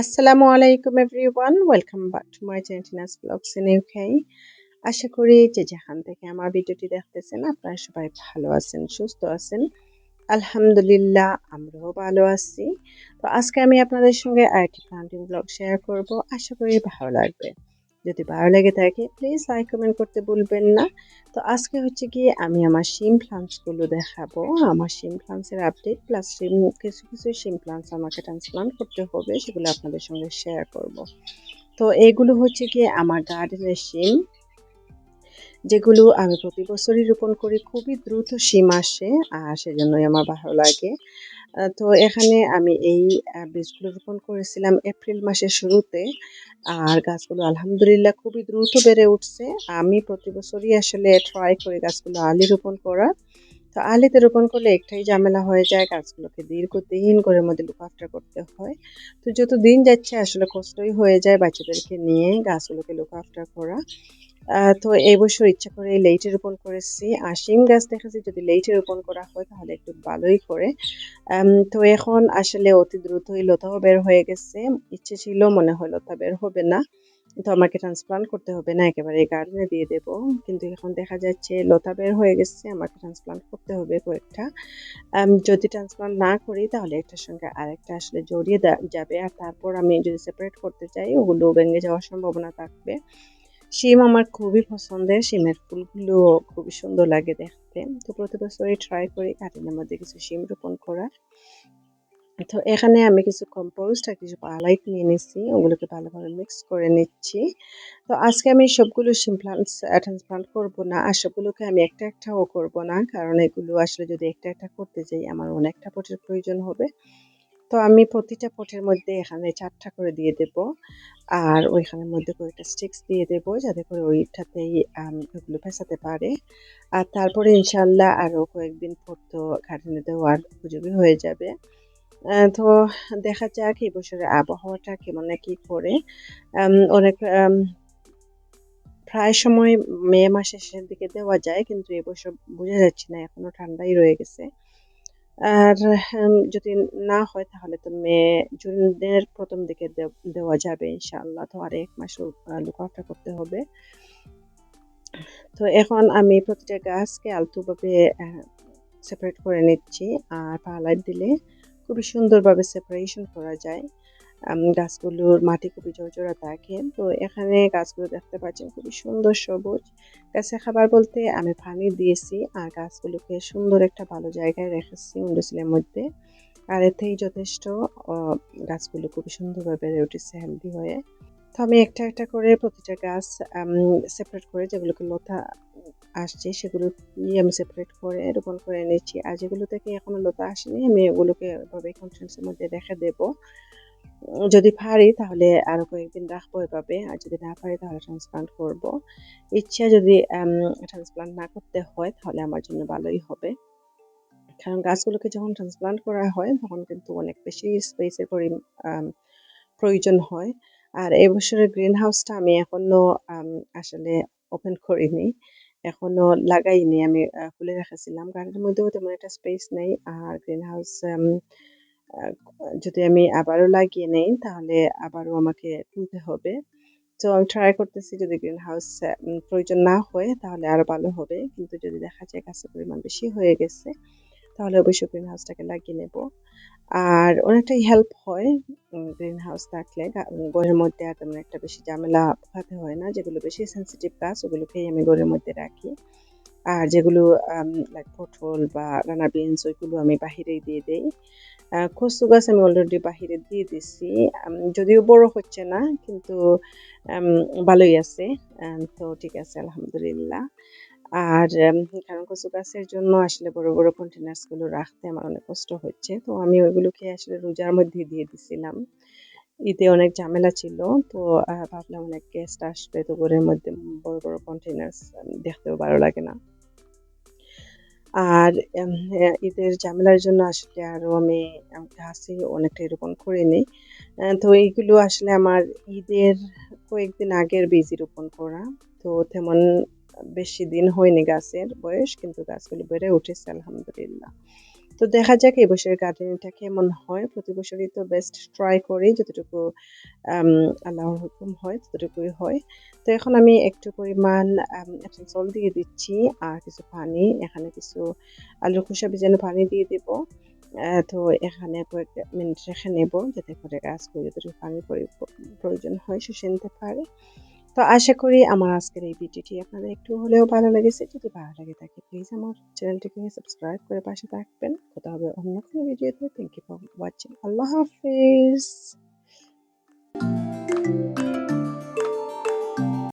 আসসালামু আলাইকুম everyone welcome back to my channel blogs in UK আশা করি যে যেখান থেকে আমার ভিডিওটি দেখতেছেন, আপনারা সবাই ভালো আছেন, সুস্থ আছেন। আলহামদুলিল্লাহ, আমরাও ভালো আছি। তো আজকে আমি আপনাদের সঙ্গে আরেকটি প্লান্টিং ব্লগ শেয়ার করব। আশা করি ভালো লাগবে। যদি ভালো লেগে থাকে প্লিজ লাইক কমেন্ট করতে ভুলবেন না। তো আজকে হচ্ছে গিয়ে আমি আমার সিম প্লান্টসগুলো দেখাবো। আমার সিম প্লান্টসের আপডেট প্লাস সিম কিছু কিছু সিম প্লান্টস আমাকে ট্রান্সপ্লান্ট করতে হবে, সেগুলো আপনাদের সঙ্গে শেয়ার করব। তো এগুলো হচ্ছে গিয়ে আমার গার্ডেনের সিম যেগুলো আমি প্রতি বছরই রোপণ করি, খুবই দ্রুত সিম আসে আর সেজন্যই আমার ভালো লাগে। তো এখানে আমি এই বীজগুলো রোপণ করেছিলাম এপ্রিল মাসের শুরুতে আর গাছগুলো আলহামদুলিল্লাহ খুবই দ্রুত বেড়ে উঠছে। আমি প্রতি বছরই আসলে ট্রাই করি গাছগুলো আলি রোপণ করা তো আলিতে রোপণ করলে একটাই ঝামেলা হয়ে যায়, গাছগুলোকে দীর্ঘদিন করে মধ্যে লুক আফটার করতে হয়। তো যত দিন যাচ্ছে আসলে কষ্টই হয়ে যায় বাচ্চাদেরকে নিয়ে গাছগুলোকে লুক আফটার করা। তো এই বছর ইচ্ছা করে লেইটে রোপণ করেছি। আর শিম গাছ দেখেছি যদি লেইটে রোপণ করা হয়, তাহলে একটু ভালোই করে। তো এখন আসলে অতি দ্রুতই লতাও বের হয়ে গেছে। ইচ্ছে ছিল, মনে হয় লতা বের হবে না। তো আমাকে ট্রান্সপ্লান্ট করতে হবে না, একেবারে গার্ডেনে দিয়ে দেব। কিন্তু এখন দেখা যাচ্ছে, লতা বের হয়ে গেছে, আমাকে ট্রান্সপ্লান্ট করতে হবে কয়েকটা। যদি ট্রান্সপ্লান্ট না করি, তাহলে একটার সঙ্গে আরেকটা আসলে জড়িয়ে যাবে। আর তারপর আমি যদি সেপারেট করতে চাই, ওগুলো ভেঙে যাওয়ার সম্ভাবনা থাকবে। শিম আমার খুবই পছন্দের। শিমের ফুলগুলো খুবই সুন্দর লাগে দেখতে। তো প্রতি বছরই ট্রাই করি গার্ডেনের মধ্যে কিছু শিম রোপণ করার। তো এখানে আমি কিছু কম্পোস্ট আর কিছু পালাইট নিয়ে নিচ্ছি ওগুলোকে ভালোভাবে মিক্স করে নিচ্ছি। তো আজকে আমি সবগুলো শিম প্লান্টস ট্রান্সপ্লান্ট করব না আর সবগুলোকে আমি একটা একটাও করব না। কারণ এগুলো আসলে যদি একটা একটা করতে যাই, আমার অনেকটা পটের প্রয়োজন হবে। তো আমি প্রতিটা পটের মধ্যে এখানে চারটা করে দিয়ে দেব। আর ওইখানের মধ্যে কয়েকটা স্টিক্স দিয়ে দেবো যাতে করে ওইটাতেই ওগুলো ফেসাতে পারে। আর তারপরে ইনশাল্লাহ আরও কয়েকদিন পর তো গার্ডেনে দেওয়ার উপযোগী হয়ে যাবে। তো দেখা যাক এই বছরের আবহাওয়াটা কেমন কি করে। অনেক প্রায় সময় মে মাসের শেষের দিকে দেওয়া যায় কিন্তু এবছর বোঝা যাচ্ছে না, এখনও ঠান্ডাই রয়ে গেছে। আর যদি না হয় তাহলে তো মে, জুনের প্রথম দিকে দেওয়া যাবে ইনশাআল্লাহ। তো আর এক মাস লুক করতে হবে। তো এখন আমি প্রতিটা গাছকে আলতুভাবে সেপারেট করে নিচ্ছি। আর পালাইট দিলে খুবই সুন্দরভাবে সেপারেশন করা যায়। গাছগুলোর মাটি খুবই ঝরঝরা থাকে। তো এখানে গাছগুলো দেখতে পাচ্ছেন খুবই সুন্দর সবুজ। গাছে খাবার বলতে আমি পানি দিয়েছি আর গাছগুলোকে সুন্দর একটা ভালো জায়গায় রেখেছি উন্ডোসিলের মধ্যে। আর এতেই যথেষ্ট গাছগুলো খুবই সুন্দরভাবে বেড়ে উঠেছে হেলদি হয়ে। তো আমি একটা একটা করে প্রতিটা গাছ সেপারেট করে যেগুলোকে লতা আসছে সেগুলো নিয়ে আমি সেপারেট করে রোপণ করে নিচ্ছি আর যেগুলো থেকে এখনও লতা আসেনি, আমি ওগুলোকে এভাবে কনফারেন্সের মধ্যে রেখে দেবো। যদি পারি তাহলে আরও কয়েকদিন রাখব এভাবে, আর যদি না পারি তাহলে ট্রান্সপ্লান্ট করব। ইচ্ছা যদি ট্রান্সপ্লান্ট না করতে হয় তাহলে আমার জন্য ভালোই হবে। কারণ গাছগুলোকে যখন ট্রান্সপ্লান্ট করা হয় তখন কিন্তু অনেক বেশি স্পেসের পরি প্রয়োজন হয়। আর এবছরের গ্রিন হাউসটা আমি এখনও আসলে ওপেন করিনি। এখনও লাগাইনি, আমি খুলে রেখেছিলাম। গাড়ির মধ্যেও তেমন একটা স্পেস নেই। আর গ্রিন হাউস যদি আমি আবারও লাগিয়ে নেই, তাহলে আবারও আমাকে তুলতে হবে। তো আমি ট্রাই করতেছি যদি গ্রিন হাউস প্রয়োজন না হয়, তাহলে আরও ভালো হবে। কিন্তু যদি দেখা যায় গাছের পরিমাণ বেশি হয়ে গেছে, তাহলে অবশ্যই গ্রিন হাউসটাকে লাগিয়ে নেব। আর অনেকটাই হেল্প হয় গ্রিন হাউস থাকলে। ঘরের মধ্যে আর তেমন একটা বেশি ঝামেলা পোকাতে হয় না। যেগুলো বেশি সেন্সিটিভ গাছ, ওগুলোকেই আমি ঘরের মধ্যে রাখি। আর যেগুলো লাইক পটল বা রানা বিনস ওইগুলো আমি বাহিরেই দিয়ে দিই। কচু গাছ আমি অলরেডি বাহিরে দিয়ে দিছি। যদিও বড় হচ্ছে না, কিন্তু ভালোই আছে। তো ঠিক আছে, আলহামদুলিল্লাহ। আর কারণ কচু গাছের জন্য আসলে বড় বড় কন্টেনার্সগুলো রাখতে আমার অনেক কষ্ট হচ্ছে। তো আমি ওইগুলোকে আসলে রোজার মধ্যে দিয়ে দিছিলাম। ঈদে অনেক ঝামেলা ছিল, তো ভাবলাম অনেক গেস্ট আসবে, তো ঘরের মধ্যে বড় বড় কন্টেনার্স দেখতেও ভালো লাগে না। আর ঈদের ঝামেলার জন্য আসলে আরও আমি ঘাসে অনেকটা এরকম করে নিই। তো এইগুলো আসলে আমার ঈদের কয়েকদিন আগের বীজই রোপণ করা। তো তেমন বেশি দিন হয়নি গাছের বয়স, কিন্তু গাছগুলো বেড়ে উঠেছে, আলহামদুলিল্লাহ। তো দেখা যাক এই বছরের গার্ডেনিংটা কেমন হয়। প্রতি বছরই তো বেস্ট ট্রাই করি যতটুকু আম, আল্লাহর হুকুম হয় ততটুকুই হয়। তো এখন আমি একটু পরিমাণ জল দিয়ে দিচ্ছি আর কিছু পানি এখানে কিছু আলুর খোসা ভিজানো পানি দিয়ে দেব। তো এখানে কয়েক মিনিট রেখে নেব যাতে করে গাছগুলো যতটুকু পানি প্রয়োজন হয় শুষে নিতে পারে। তো আশা করি আমার আজকের এই ভিডিওটি আপনাদের একটু হলেও ভালো লেগেছে। যদি ভালো লাগে থাকে প্লিজ আমার চ্যানেলটিকে সাবস্ক্রাইব করে পাশে থাকবেন। কথা হবে অন্য কোনো ভিডিওতে থ্যাংক ইউ ফর ওয়াচিং আল্লাহ হাফিজ।